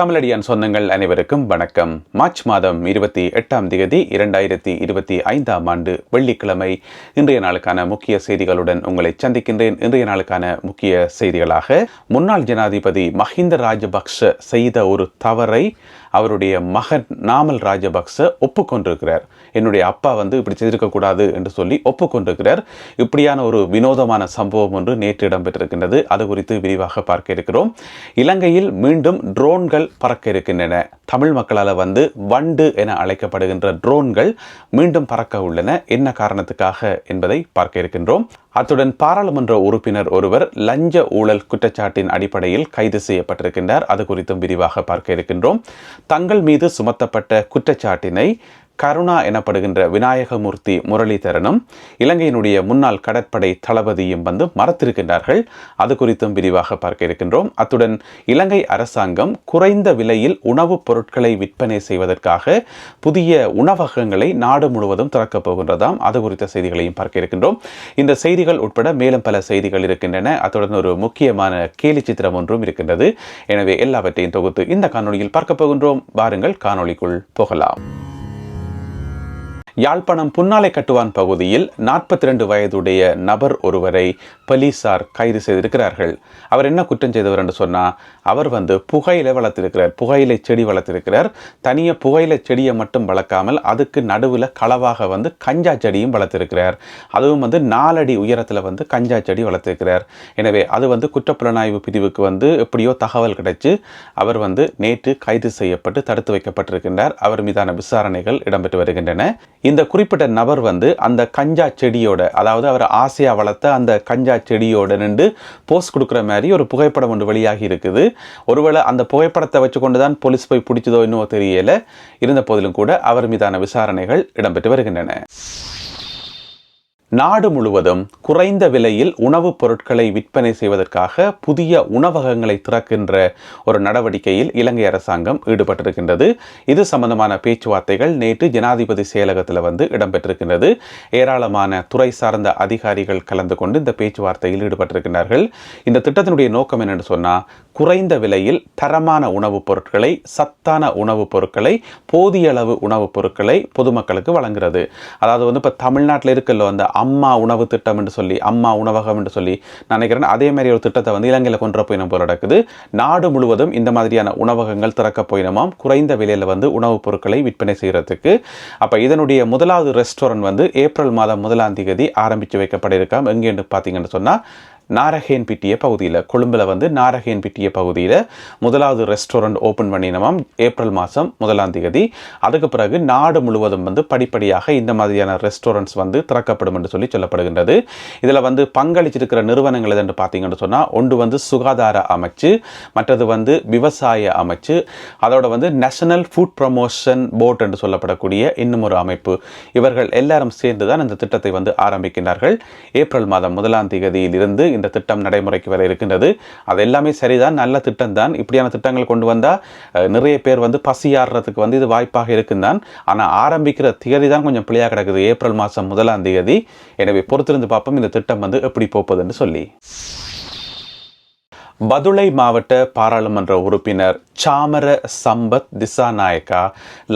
தமிழடியான் சொந்தங்கள் அனைவருக்கும் வணக்கம். மார்ச் மாதம் இருபத்தி எட்டாம் தேதி இரண்டாயிரத்தி இருபத்தி ஐந்தாம் ஆண்டு வெள்ளிக்கிழமை. இன்றைய நாளுக்கான முக்கிய செய்திகளுடன் உங்களை சந்திக்கின்றேன். இன்றைய நாளுக்கான முக்கிய செய்திகளாக முன்னாள் ஜனாதிபதி மஹிந்த ராஜபக்ஷ செய்த ஒரு தவறை அவருடைய மகன் நாமல் ராஜபக்ச ஒப்புக்கொண்டிருக்கிறார். என்னுடைய அப்பா வந்து இப்படி செய்திருக்கக்கூடாது என்று சொல்லி ஒப்புக்கொண்டிருக்கிறார். இப்படியான ஒரு வினோதமான சம்பவம் ஒன்று நேற்று இடம்பெற்றிருக்கின்றது. அது குறித்து விரிவாக பார்க்க இருக்கிறோம். இலங்கையில் மீண்டும் ட்ரோன்கள் பறக்க இருக்கின்றன. தமிழ் மக்களால் வந்து வண்டு என அழைக்கப்படுகின்ற ட்ரோன்கள் மீண்டும் பறக்க உள்ளன. என்ன காரணத்துக்காக என்பதை பார்க்க இருக்கின்றோம். அத்துடன் பாராளுமன்ற உறுப்பினர் ஒருவர் லஞ்ச ஊழல் குற்றச்சாட்டின் அடிப்படையில் கைது செய்யப்பட்டிருக்கின்றார். அது குறித்தும் விரிவாக பார்க்க இருக்கின்றோம். தங்கள் மீது சுமத்தப்பட்ட குற்றச்சாட்டினை கருணா எனப்படுகின்ற விநாயகமூர்த்தி முரளிதரனும் இலங்கையினுடைய முன்னாள் கடற்படை தளபதியும் வந்து மறத்திருக்கின்றார்கள். அது குறித்தும் விரிவாக பார்க்க இருக்கின்றோம். அத்துடன் இலங்கை அரசாங்கம் குறைந்த விலையில் உணவுப் பொருட்களை விற்பனை செய்வதற்காக புதிய உணவகங்களை நாடு முழுவதும் திறக்கப் போகின்றதாம். அது குறித்த செய்திகளையும் பார்க்க இருக்கின்றோம். இந்த செய்திகள் உட்பட மேலும் பல செய்திகள் இருக்கின்றன. அத்துடன் ஒரு முக்கியமான கேலி சித்திரம் ஒன்றும் இருக்கின்றது. எனவே எல்லாவற்றையும் தொகுத்து இந்த காணொலியில் பார்க்க போகின்றோம். வாருங்கள் காணொளிக்குள் போகலாம். யாழ்ப்பாணம் புன்னாலை கட்டுவான் பகுதியில் நாற்பத்தி ரெண்டு வயதுடைய நபர் ஒருவரை போலீசார் கைது செய்திருக்கிறார்கள். அவர் என்ன குற்றம் செய்தவர் என்று சொன்னால் அவர் வந்து புகையிலை வளர்த்திருக்கிறார். புகையிலை செடி வளர்த்திருக்கிறார். தனியாக புகையிலை செடியை மட்டும் வளர்க்காமல் அதுக்கு நடுவில் களவாக வந்து கஞ்சா செடியும் வளர்த்திருக்கிறார். அதுவும் வந்து நாலடி உயரத்தில் வந்து கஞ்சா செடி வளர்த்திருக்கிறார். எனவே அது வந்து குற்றப்புலனாய்வு பிரிவுக்கு வந்து எப்படியோ தகவல் கிடைச்சு அவர் வந்து நேற்று கைது செய்யப்பட்டு தடுத்து வைக்கப்பட்டிருக்கின்றார். அவர் மீதான விசாரணைகள் இடம்பெற்று வருகின்றன. இந்த குறிப்பிட்ட நபர் வந்து அந்த கஞ்சா செடியோட அதாவது அவர் ஆசையாக வளர்த்த அந்த கஞ்சா செடியோட நின்று போஸ்ட் கொடுக்குற மாதிரி ஒரு புகைப்படம் ஒன்று வெளியாகி இருக்குது. ஒருவேளை அந்த புகைப்படத்தை வச்சுக்கொண்டு தான் போலீஸ் போய் பிடிச்சதோ இன்னும் தெரியல. இருந்த போதிலும் கூட அவர் மீதான விசாரணைகள் இடம்பெற்று வருகின்றன. நாடு முழுவதும் குறைந்த விலையில் உணவுப் பொருட்களை விற்பனை செய்வதற்காக புதிய உணவகங்களை திறக்கின்ற ஒரு நடவடிக்கையில் இலங்கை அரசாங்கம் ஈடுபட்டிருக்கின்றது. இது சம்பந்தமான பேச்சுவார்த்தைகள் நேற்று ஜனாதிபதி செயலகத்தில் வந்து இடம்பெற்றிருக்கின்றது. ஏராளமான துறை சார்ந்த அதிகாரிகள் கலந்து கொண்டு இந்த பேச்சுவார்த்தையில் ஈடுபட்டிருக்கிறார்கள் இந்த திட்டத்தினுடைய நோக்கம் என்னென்னு சொன்னால் குறைந்த விலையில் தரமான உணவுப் பொருட்களை சத்தான உணவுப் பொருட்களை போதிய அளவு உணவுப் பொருட்களை பொதுமக்களுக்கு வழங்குறது. அதாவது வந்து இப்போ தமிழ்நாட்டில் இருக்கல அந்த அம்மா உணவு திட்டம் என்று சொல்லி அம்மா உணவகம் என்று சொல்லி நினைக்கிறேன் அதே மாதிரி ஒரு திட்டத்தை வந்து இலங்கையில் கொண்டு போய் நம்ம நடக்குது. நாடு முழுவதும் இந்த மாதிரியான உணவகங்கள் திறக்க போயினமாம். குறைந்த விலையில் வந்து உணவுப் பொருட்களை விற்பனை செய்கிறதுக்கு அப்போ இதனுடைய முதலாவது ரெஸ்டாரண்ட் வந்து ஏப்ரல் மாதம் முதலாம் தேதி ஆரம்பித்து வைக்கப்பட இருக்காம் எங்கேன்னு பார்த்தீங்கன்னு சொன்னால் நாரகேன்பிட்டிய பகுதியில் கொழும்பில் வந்து நாரகேன்பிட்டிய பகுதியில் முதலாவது ரெஸ்டாரண்ட் ஓப்பன் பண்ணினமாம் ஏப்ரல் மாதம் முதலாம் தேதி. அதுக்கு பிறகு நாடு முழுவதும் வந்து படிப்படியாக இந்த மாதிரியான ரெஸ்டாரண்ட்ஸ் வந்து திறக்கப்படும் என்று சொல்லி சொல்லப்படுகின்றது. இதில் வந்து பங்களிச்சிருக்கிற நிறுவனங்கள் எதுன்னு பார்த்தீங்கன்னு சொன்னால் ஒன்று வந்து சுகாதார அமைச்சு மற்றது வந்து விவசாய அமைச்சு அதோட வந்து நேஷனல் ஃபுட் ப்ரமோஷன் போர்ட் என்று சொல்லப்படக்கூடிய இன்னும் ஒரு அமைப்பு. இவர்கள் எல்லாரும் சேர்ந்து தான் இந்த திட்டத்தை வந்து ஆரம்பிக்கின்றார்கள். ஏப்ரல் மாதம் முதலாம் தேதியிலிருந்து இந்த திட்டம் நடைமுறைக்கு வர இருக்கின்றது. அது எல்லாமே சரிதான் நல்ல திட்டம் தான் இப்படியான திட்டங்கள் கொண்டு வந்தால் நிறைய பேர் வந்து பசியாடுறதுக்கு வந்து இது வாய்ப்பாக இருக்குந்தான். ஆனால் ஆரம்பிக்கிற திகதி தான் கொஞ்சம் பிள்ளையாக கிடக்குது. ஏப்ரல் மாதம் முதலாம் தேதி எனவே பொறுத்திருந்து பார்ப்போம் இந்த திட்டம் வந்து எப்படி போப்பதுன்னு சொல்லி. பதுளை மாவட்ட பாராளுமன்ற உறுப்பினர் சாமர சம்பத் திசாநாயக்கா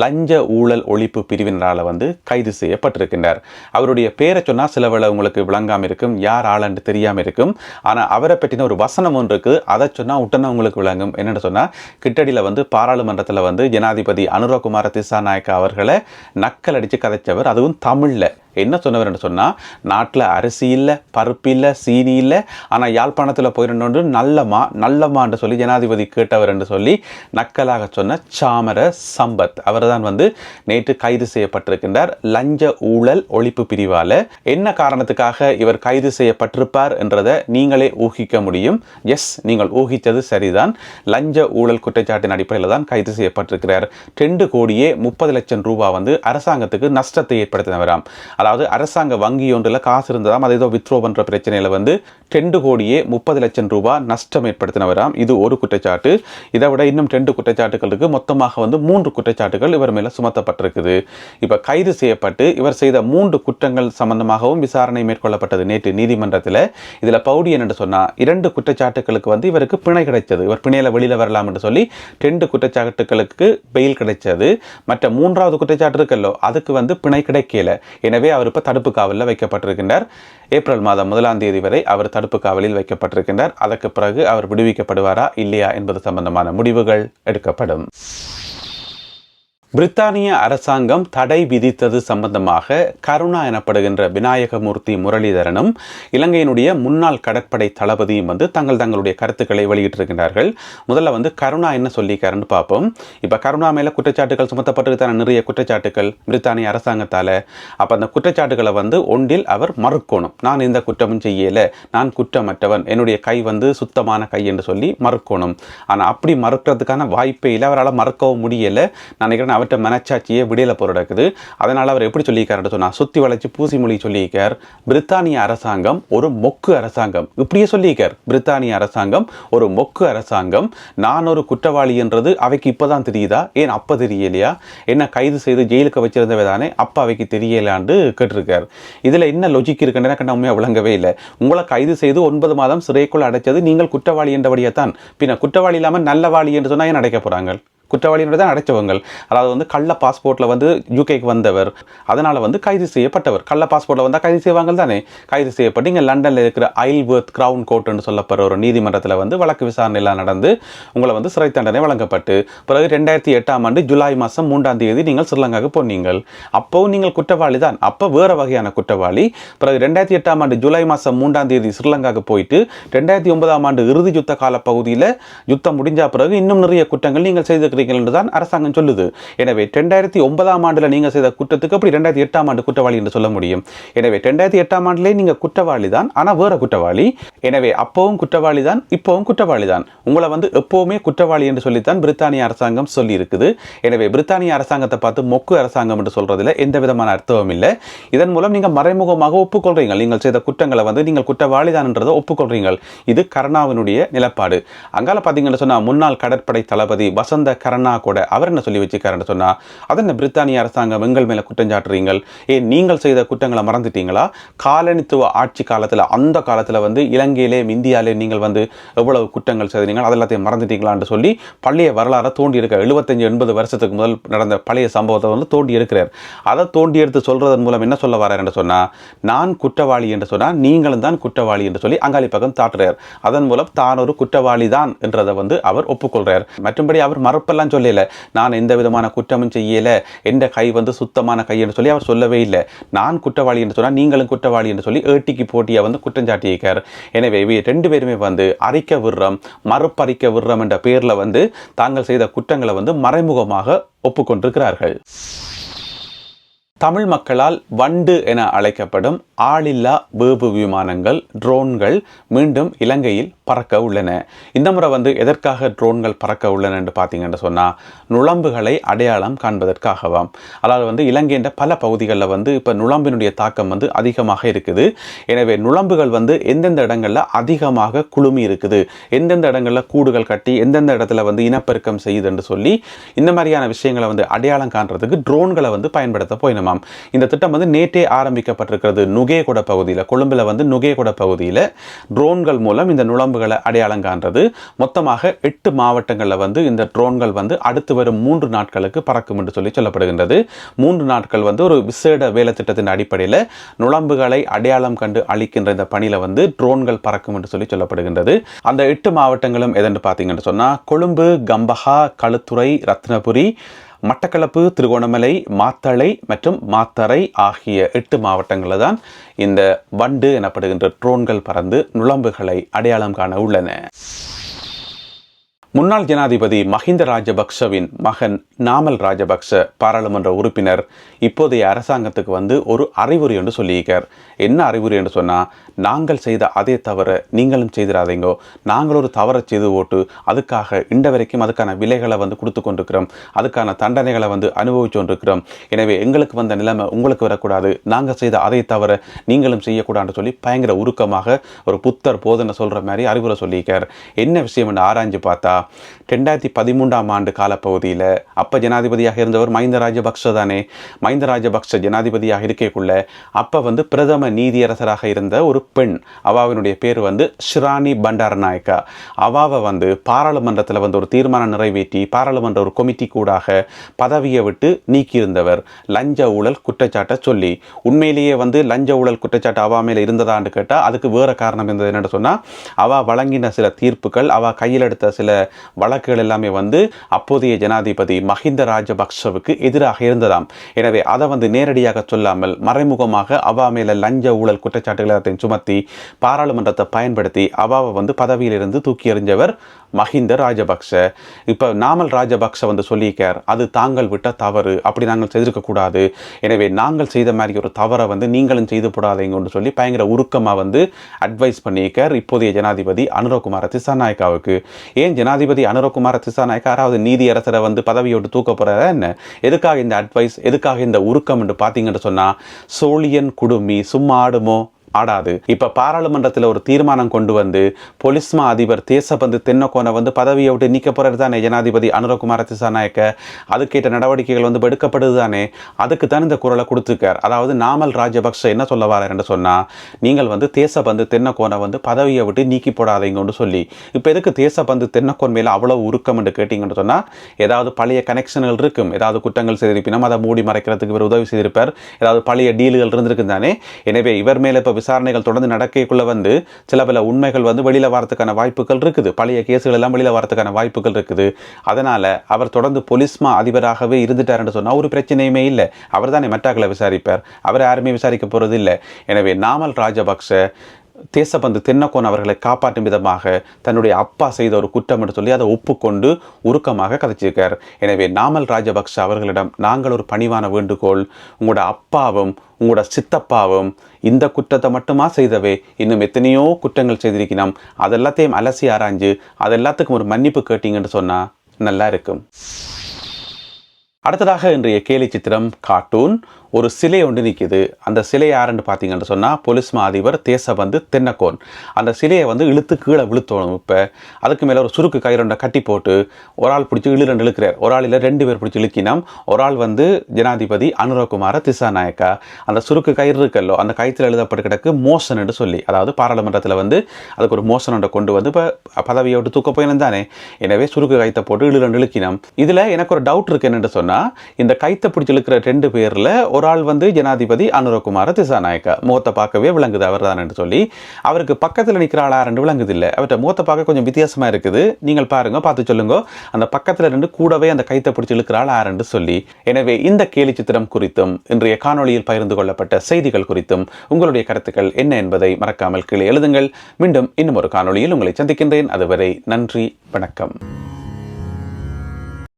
லஞ்ச ஊழல் ஒழிப்பு பிரிவினரால் வந்து கைது செய்யப்பட்டிருக்கின்றார். அவருடைய பேரை சொன்னால் சில உங்களுக்கு விளங்காமல் இருக்கும் யார் ஆளன்று தெரியாமல் இருக்கும். ஆனால் அவரை பற்றின ஒரு வசனம் ஒன்று இருக்குது அதை சொன்னால் உடனே உங்களுக்கு விளங்கும். என்னென்னு சொன்னால் கிட்டடியில் வந்து பாராளுமன்றத்தில் வந்து ஜனாதிபதி அனுரகுமார திசாநாயக்கா அவர்களை நக்கல் அடித்து கதைச்சவர் அதுவும் தமிழில். என்ன சொன்னவர் என்று சொன்னால் நாட்டில் அரிசி இல்லை பருப்பு இல்லை சீனி இல்லை ஆனால் யாழ்ப்பாணத்தில் போயிருந்தோன்று நல்லமா நல்லமான்னு சொல்லி ஜனாதிபதி கேட்டவர் என்று சொல்லி நக்கலாக சொன்ன சாமர சம்பத். அவர் தான் வந்து நேற்று கைது செய்யப்பட்டிருக்கின்றார். லஞ்ச ஊழல் ஒழிப்பு பிரிவால். என்ன காரணத்துக்காக இவர் கைது செய்யப்பட்டிருப்பார் என்றதை நீங்களே ஊகிக்க முடியும். எஸ் நீங்கள் ஊகித்தது சரிதான். லஞ்ச ஊழல் குற்றச்சாட்டின் அடிப்படையில் தான் கைது செய்யப்பட்டிருக்கிறார். ரெண்டு கோடியே முப்பது லட்சம் ரூபாய் வந்து அரசாங்கத்துக்கு நஷ்டத்தை ஏற்படுத்தினவராம். அதாவது அரசாங்க வங்கி ஒன்றில் காசு இருந்ததாம் அதை ஏதோ வித்ரோ பண்ணுற பிரச்சனையில் வந்து ரெண்டு கோடியே முப்பது லட்சம் ரூபாய் நஷ்டம் ஏற்படுத்தினவராம். இது ஒரு குற்றச்சாட்டு. இதை விட இன்னும் ரெண்டு குற்றச்சாட்டுகளுக்கு மொத்தமாக வந்து மூன்று குற்றச்சாட்டுகள் இவர் மேலே சுமத்தப்பட்டிருக்குது. இப்போ கைது செய்யப்பட்டு இவர் செய்த மூன்று குற்றங்கள் சம்பந்தமாகவும் விசாரணை மேற்கொள்ளப்பட்டது நேற்று நீதிமன்றத்தில். இதில் பவுடி என்று சொன்னால் இரண்டு குற்றச்சாட்டுகளுக்கு வந்து இவருக்கு பிணை கிடைச்சது. இவர் பிணையில் வெளியில் வரலாம் என்று சொல்லி ரெண்டு குற்றச்சாட்டுகளுக்கு பெயில் கிடைச்சது. மற்ற மூன்றாவது குற்றச்சாட்டு இருக்கல்லோ அதுக்கு வந்து பிணை கிடைக்கல. எனவே அவர் இப்போ தடுப்பு காவலில் வைக்கப்பட்டிருக்கின்றார். ஏப்ரல் மாதம் முதலாம் தேதி வரை அவர் தடுப்பு காவலில் வைக்கப்பட்டிருக்கின்றார். அதற்கு பிறகு அவர் விடுவிக்கப்படுவாரா இல்லையா என்பது சம்பந்தமான முடிவுகள் எடுக்கப்படும். பிரித்தானிய அரசாங்கம் தடை விதித்தது சம்பந்தமாக கருணா எனப்படுகின்ற விநாயகமூர்த்தி முரளிதரனும் இலங்கையினுடைய முன்னாள் கடற்படை தளபதியும் வந்து தங்கள் தங்களுடைய கருத்துக்களை வெளியிட்டிருக்கிறார்கள் முதல்ல வந்து கருணா என்ன சொல்லியிருக்காருன்னு பார்ப்போம். இப்போ கருணா மேலே குற்றச்சாட்டுகள் சுமத்தப்பட்டிருக்கான நிறைய குற்றச்சாட்டுகள் பிரித்தானிய அரசாங்கத்தால். அப்போ அந்த குற்றச்சாட்டுகளை வந்து ஒன்றில் அவர் மறுக்கணும். நான் எந்த குற்றமும் செய்யலை நான் குற்றமற்றவன் என்னுடைய கை வந்து சுத்தமான கை என்று சொல்லி மறுக்கணும். ஆனால் அப்படி மறுக்கிறதுக்கான வாய்ப்பே இல்லை. அவரால் மறுக்கவும் முடியலை. நான் நினைக்கிறேன் அவர்கிட்ட மனச்சாட்சியே விடியல போராடுக்குது. அதனால் அவர் எப்படி சொல்லியிருக்காருன்னு சொன்னால் சுற்றி வளைச்சு பூசி மொழி சொல்லியிருக்கார். பிரித்தானிய அரசாங்கம் ஒரு மொக்கு அரசாங்கம். இப்படியே சொல்லியிருக்கார். பிரித்தானிய அரசாங்கம் ஒரு மொக்கு அரசாங்கம். நான் ஒரு குற்றவாளி என்றது அவைக்கு இப்போதான் தெரியுதா? ஏன் அப்போ தெரியலையா? என்ன கைது செய்து ஜெயிலுக்கு வச்சிருந்தவை தானே அப்போ அவைக்கு தெரியலான்னு கேட்டிருக்கார். இதில் என்ன லொஜிக் இருக்குன்னு எனக்கு உண்மையாக விளங்கவே இல்லை. உங்களை கைது செய்து ஒன்பது மாதம் சிறைக்குள் அடைச்சது நீங்கள் குற்றவாளி என்றபடியே தான் பின்ன குற்றவாளி இல்லாமல் நல்லவாளி என்று சொன்னால் ஏன் அடைக்க போகிறாங்க குற்றவாளியினர் தான் அடைச்சவங்கள் அதாவது வந்து கள்ள பாஸ்போர்ட்டில் வந்து யூகேக்கு வந்தவர். அதனால் வந்து கைது செய்யப்பட்டவர். கள்ள பாஸ்போர்ட்டில் வந்தால் கைது செய்வாங்க தானே? கைது செய்யப்பட்டு இங்கே லண்டனில் இருக்கிற ஐல்வர்த் கிரவுன் கோர்ட்னு சொல்லப்படுற ஒரு நீதிமன்றத்தில் வந்து வழக்கு விசாரணை எல்லாம் நடந்து உங்களை வந்து சிறை தண்டனை வழங்கப்பட்டு பிறகு ரெண்டாயிரத்தி எட்டாம் ஆண்டு ஜூலை மாதம் மூன்றாம் தேதி நீங்கள் ஸ்ரீலங்காவுக்கு போனீங்கள். அப்போவும் நீங்கள் குற்றவாளி தான். அப்போ வேறு வகையான குற்றவாளி. பிறகு ரெண்டாயிரத்தி எட்டாம் ஆண்டு ஜூலை மாதம் மூன்றாம் தேதி ஸ்ரீலங்காவுக்கு போயிட்டு ரெண்டாயிரத்தி ஒன்பதாம் ஆண்டு இறுதி யுத்த கால பகுதியில் யுத்தம் முடிஞ்ச பிறகு இன்னும் நிறைய குற்றங்கள் நீங்கள் செய்து இருக்கிறீர்கள் என்று தான் அரசாங்கம் சொல்லுது. எனவே ரெண்டாயிரத்தி ஒன்பதாம் ஆண்டில் நீங்கள் செய்த குற்றத்துக்கு அப்படி ரெண்டாயிரத்தி எட்டாம் ஆண்டு குற்றவாளி என்று சொல்ல முடியும்? எனவே ரெண்டாயிரத்தி எட்டாம் ஆண்டிலே நீங்கள் குற்றவாளி தான் ஆனால் வேற குற்றவாளி. எனவே அப்பவும் குற்றவாளி தான் இப்போவும் குற்றவாளி தான். உங்களை வந்து எப்போவுமே குற்றவாளி என்று சொல்லித்தான் பிரித்தானிய அரசாங்கம் சொல்லி இருக்குது எனவே பிரித்தானிய அரசாங்கத்தை பார்த்து மொக்கு அரசாங்கம் என்று சொல்றதுல எந்த விதமான அர்த்தமும் இல்லை. இதன் மூலம் நீங்கள் மறைமுகமாக ஒப்புக்கொள்றீங்க நீங்கள் செய்த குற்றங்களை வந்து நீங்கள் குற்றவாளி தான் என்றதை ஒப்புக்கொள்றீங்க இது கருணாவினுடைய நிலப்பாடு. அங்கால பார்த்தீங்கன்னு சொன்னால் முன்னாள் கடற்படை தளபதி வசந்த கருணா கூட அவர் என்ன சொல்லி வச்சுக்காருன்னு சொன்னால் அதென்ன பிரித்தானிய அரசாங்கம்? எங்கள் மேலே குற்றம் சாட்டுறீங்கள். ஏன் நீங்கள் செய்த குற்றங்களை மறந்துட்டீங்களா? காலனித்துவ ஆட்சி காலத்தில் அந்த காலத்தில் வந்து இலங்கையிலே இந்தியாவிலே நீங்கள் வந்து எவ்வளவு குற்றங்கள் செய்தீங்க அதெல்லாத்தையும் மறந்துட்டீங்களான்னு சொல்லி பழைய வரலாறை தோண்டி இருக்க எழுபத்தஞ்சு எண்பது வருஷத்துக்கு முதல் நடந்த பழைய சம்பவத்தை வந்து தோண்டி இருக்கிறார் அதை தோண்டி எடுத்து சொல்கிறதன் மூலம் என்ன சொல்ல வரார் என்று சொன்னால் நான் குற்றவாளி என்று சொன்னால் நீங்களும் தான் குற்றவாளி என்று சொல்லி அங்காளி பக்கம் தாட்டுறார். அதன் மூலம் தான் ஒரு குற்றவாளி தான் என்றதை வந்து அவர் ஒப்புக்கொள்கிறார் மற்றும்படி அவர் மறுப்பெல்லாம் சொல்லலை நான் எந்த விதமான குற்றமும் செய்யல எந்த கை வந்து சுத்தமான கை என்று சொல்லி அவர் சொல்லவே இல்லை. நான் குற்றவாளி என்று சொன்னால் நீங்களும் குற்றவாளி என்று சொல்லி ஏட்டிக்கு போட்டியை வந்து குற்றம் சாட்டியிருக்கார் எனவே ரெண்டு பேருமே வந்து அறிக்க விடுறோம் மறுப்பறிக்க விடுறோம் என்ற பேரில் வந்து தாங்கள் செய்த குற்றங்களை வந்து மறைமுகமாக ஒப்புக்கொண்டிருக்கிறார்கள். தமிழ் மக்களால் வண்டு என அழைக்கப்படும் ஆளில்லா வேவு விமானங்கள் ட்ரோன்கள் மீண்டும் இலங்கையில் பறக்க உள்ளன. இந்த முறை வந்து எதற்காக ட்ரோன்கள் பறக்க உள்ளன என்று பார்த்தீங்கன்னு சொன்னால் நுழம்புகளை அடையாளம் காண்பதற்காகவாம். அதாவது வந்து இலங்கையின் பல பகுதிகளில் வந்து இப்போ நுழம்பினுடைய தாக்கம் வந்து அதிகமாக இருக்குது. எனவே நுழம்புகள் வந்து எந்தெந்த இடங்களில் அதிகமாக குழுமி இருக்குது எந்தெந்த இடங்களில் கூடுகள் கட்டி எந்தெந்த இடத்துல வந்து இனப்பெருக்கம் செய்யுதுன்னு சொல்லி இந்த மாதிரியான விஷயங்களை வந்து அடையாளம் காண்றதுக்கு ட்ரோன்களை வந்து பயன்படுத்த திட்டமாம் இந்த திட்டம் வந்து நேற்றே ஆரம்பிக்கப்பட்டிருக்கிறது. நுகேகொட பகுதியில் கொழும்பில் வந்து நுகேகொட பகுதியில் ட்ரோன்கள் மூலம் இந்த நுழம்புகளை அடையாளம் காண்றது. மொத்தமாக எட்டு மாவட்டங்களில் வந்து இந்த ட்ரோன்கள் வந்து அடுத்து வரும் மூன்று நாட்களுக்கு பறக்கும் என்று சொல்லி சொல்லப்படுகின்றது. மூன்று நாட்கள் வந்து ஒரு விசேட வேலை திட்டத்தின் அடிப்படையில் நுழம்புகளை அடையாளம் கண்டு அளிக்கின்ற இந்த பணியில் வந்து ட்ரோன்கள் பறக்கும் என்று சொல்லி சொல்லப்படுகின்றது. அந்த எட்டு மாவட்டங்களும் எதென்று பார்த்தீங்கன்னு சொன்னால் கொழும்பு கம்பஹா களுத்துறை ரத்னபுரி மட்டக்களப்பு திருகோணமலை மாத்தளை மற்றும் மாத்தறை ஆகிய எட்டு மாவட்டங்களில் தான் இந்த வண்டு எனப்படுகின்ற ட்ரோன்கள் பறந்து நுழம்புகளை அடையாளம் காண உள்ளன. முன்னாள் ஜனாதிபதி மஹிந்த ராஜபக்ஷவின் மகன் நாமல் ராஜபக்ஷ பாராளுமன்ற உறுப்பினர் இப்போதைய அரசாங்கத்துக்கு வந்து ஒரு அறிவுரை என்று சொல்லியிருக்கார். என்ன அறிவுரை என்று சொன்னால் நாங்கள் செய்த அதே தவற நீங்களும் செய்திடாதீங்கோ நாங்கள் ஒரு தவறை செய்து ஓட்டு. அதுக்காக இந்த வரைக்கும் அதுக்கான விலைகளை வந்து கொடுத்து கொண்டிருக்கிறோம். அதுக்கான தண்டனைகளை வந்து அனுபவிச்சு கொண்டிருக்கிறோம். எனவே எங்களுக்கு வந்த நிலைமை உங்களுக்கு வரக்கூடாது. நாங்கள் செய்த அதே தவிர நீங்களும் செய்யக்கூடாதுன்னு சொல்லி பயங்கர உருக்கமாக ஒரு புத்தர் போதனை சொல்கிற மாதிரி அறிவுரை சொல்லியிருக்கார். என்ன விஷயம் என்று ஆராய்ஞ்சு பார்த்தா ரெண்டாயிரத்தி பதிமூன்றாம் ஆண்டு காலப்பகுதியில் அப்போ ஜனாதிபதியாக இருந்தவர் மஹிந்த ராஜபக்ஷ தானே. மஹிந்த ராஜபக்ஷ ஜனாதிபதியாக இருக்கக்குள்ள அப்போ வந்து பிரதம நீதியரசராக இருந்த ஒரு பெண் அவாவினுடைய பேர் வந்து ஷிராணி பண்டாரநாயக்கா. அவாவை வந்து பாராளுமன்றத்தில் வந்து ஒரு தீர்மானம் நிறைவேற்றி பாராளுமன்ற ஒரு கமிட்டி கூடாக பதவியை விட்டு நீக்கியிருந்தவர். லஞ்ச ஊழல் குற்றச்சாட்டை சொல்லி. உண்மையிலேயே வந்து லஞ்ச ஊழல் குற்றச்சாட்டு அவா மேலே இருந்ததான்னு கேட்டால் அதுக்கு வேறு காரணம் இருந்தது என்னென்னு சொன்னால் அவா வழங்கின சில தீர்ப்புகள் அவா கையில் எடுத்த சில வழக்குகள் எல்லாமே வந்து அப்போதைய ஜனாதிபதி மஹிந்த ராஜபக்ஷவுக்கு எதிராக இருந்ததாம். எனவே அதை வந்து நேரடியாக சொல்லாமல் மறைமுகமாக அவா மேல லஞ்ச ஊழல் குற்றச்சாட்டுகளை எல்லாத்தையும் சுமத்தி பாராளுமன்றத்தை பயன்படுத்தி அவாவை வந்து பதவியிலிருந்து தூக்கி எறிஞ்சவர் மஹிந்த ராஜபக்ஷ இப்போ நாமல் ராஜபக்ஷ வந்து சொல்லியிருக்கார் அது தாங்கள் விட்ட தவறு அப்படி நாங்கள் செய்திருக்கக்கூடாது எனவே நாங்கள் செய்த மாதிரி ஒரு தவறை வந்து நீங்களும் செய்து போடாதீங்கன்னு சொல்லி பயங்கர உருக்கமாக வந்து அட்வைஸ் பண்ணியிருக்கார் இப்போதைய ஜனாதிபதி அனுரகுமார திசாநாயக்காவுக்கு. ஏன் ஜனாதிபதி அனுரகுமார திசாநாயக்கா ஆறாவது நீதியரசரை வந்து பதவியோடு தூக்க போகிறாரா என்ன? எதுக்காக இந்த அட்வைஸ் எதுக்காக இந்த உருக்கம் என்று பார்த்தீங்கன்னு சொன்னால் சோழியன் குடுமி சும்மா ஆடுமோ? ஆடாது. இப்ப பாராளுமன்றத்தில் ஒரு தீர்மானம் கொண்டு வந்து பொலிஸ்மா அதிபர் தேசபந்து தென்னக்கோனை வந்து பதவியை விட்டு நீக்க போறது தானே? ஜனாதிபதி அனுரகுமார திசாநாயக்க அதுக்கேற்ற நடவடிக்கைகள் வந்து எடுக்கப்படுது தானே? அதுக்கு தான் இந்த குரலை கொடுத்துருக்கார். அதாவது நாமல் ராஜபக்ஷ என்ன சொல்ல வரார் என்று சொன்னால் நீங்கள் வந்து தேசபந்து தென்னக்கோனை வந்து பதவியை விட்டு நீக்கி போடாதீங்கன்னு சொல்லி. இப்போ எதுக்கு தேசபந்து தென்னக்கோன் மேலே அவ்வளோ உருக்கம் என்று கேட்டிங்கன்னு சொன்னால் ஏதாவது பழைய கனெக்ஷன்கள் இருக்கும். ஏதாவது குற்றங்கள் செய்திருப்பினும் அதை மூடி மறைக்கிறதுக்கு இவர் உதவி செய்திருப்பார். ஏதாவது பழைய டீல்கள் இருந்திருக்கு தானே? எனவே இவர் மேலே இப்போ விசாரணைகள் தொடர்ந்து நடக்கக்குள்ள வந்து சில பல உண்மைகள் வந்து வெளியில் வரதுக்கான வாய்ப்புகள் இருக்குது. பழைய கேஸுகள் எல்லாம் வெளியில் வரதுக்கான வாய்ப்புகள் இருக்குது. அதனால் அவர் தொடர்ந்து பொலிஸ்மா அதிபராகவே இருந்துட்டாருன்னு சொன்னால் ஒரு பிரச்சனையுமே இல்லை. அவர் தானே மற்றாக்களை விசாரிப்பார். அவர் யாருமே விசாரிக்க போகிறது இல்லை எனவே நாமல் ராஜபக்ஷ தேசபந்து தென்னக்கோன் அவர்களை காப்பாற்றும் விதமாக தன்னுடைய அப்பா செய்த ஒரு குற்றம் என்று சொல்லி அதை ஒப்புக்கொண்டு உருக்கமாக கதைச்சிருக்கார். எனவே நாமல் ராஜபக்ஷ அவர்களிடம் நாங்கள் ஒரு பணிவான வேண்டுகோள் உங்களோட அப்பாவும் உங்களோட சித்தப்பாவும் இந்த குற்றத்தை மட்டுமா செய்தவே இன்னும் எத்தனையோ குற்றங்கள் செய்திருக்கணும் அதெல்லாத்தையும் அலசி ஆராய்ஞ்சு அதெல்லாத்துக்கும் ஒரு மன்னிப்பு கேட்டீங்கன்னு சொன்னால் நல்லா இருக்கும். அடுத்ததாக இன்றைய கேலி சித்திரம் கார்ட்டூன். ஒரு சிலை ஒன்று நிற்கிது அந்த சிலை யாருன்னு பார்த்தீங்கன்னு சொன்னால் போலீஸ் மா அதிபர் தேசபந்து தென்னக்கோன். அந்த சிலையை வந்து இழுத்து கீழே விழுத்தோணும் இப்போ. அதுக்கு மேலே ஒரு சுருக்கு கயிறுண்டை கட்டி போட்டு ஒரு ஆள் பிடிச்சி இழு ரெண்டு இழுக்கிறார். ஒரு ஆள் இல்லை ரெண்டு பேர் பிடிச்சி இழுக்கினோம். ஒரு ஆள் வந்து ஜனாதிபதி அனுரகுமார திசாநாயக்கா. அந்த சுருக்கு கயிறு இருக்கல்லோ அந்த கயிற்றில் எழுதப்பட்டு கிடக்கு மோசன் என்று சொல்லி. அதாவது பாராளுமன்றத்தில் வந்து அதுக்கு ஒரு மோசன் கொண்டு வந்து இப்போ பதவியை விட்டு தூக்க போயினு தானே. எனவே சுருக்கு கைத்தை போட்டு இழு ரெண்டு இழுக்கினோம். இதில் எனக்கு ஒரு டவுட் இருக்கு என்னென்னு சொன்னால் இந்த கைத்தை பிடிச்சி இழுக்கிற ரெண்டு பேரில் ஒரு ஆள் வந்து ஜனாதிபதி அனுரகுமார திசாநாயக்க. முகத்தை பார்க்கவே விளங்குது அவர் தான் சொல்லி. அவருக்கு பக்கத்தில் நிற்கிற ஆளா ரெண்டு விளங்குது இல்லை அவர்கிட்ட முகத்தை பார்க்க கொஞ்சம் வித்தியாசமாக இருக்குது. நீங்கள் பாருங்க பார்த்து சொல்லுங்க. அந்த பக்கத்தில் ரெண்டு கூடவே அந்த கைத்தை பிடிச்சி இழுக்கிற ஆள் ஆரண்டு சொல்லி. எனவே இந்த கேலி சித்திரம் குறித்தும் இன்றைய காணொளியில் பகிர்ந்து கொள்ளப்பட்ட செய்திகள் குறித்தும் உங்களுடைய கருத்துக்கள் என்ன என்பதை மறக்காமல் கீழே எழுதுங்கள். மீண்டும் இன்னும் ஒரு காணொளியில் உங்களை சந்திக்கின்றேன். அதுவரை நன்றி வணக்கம்.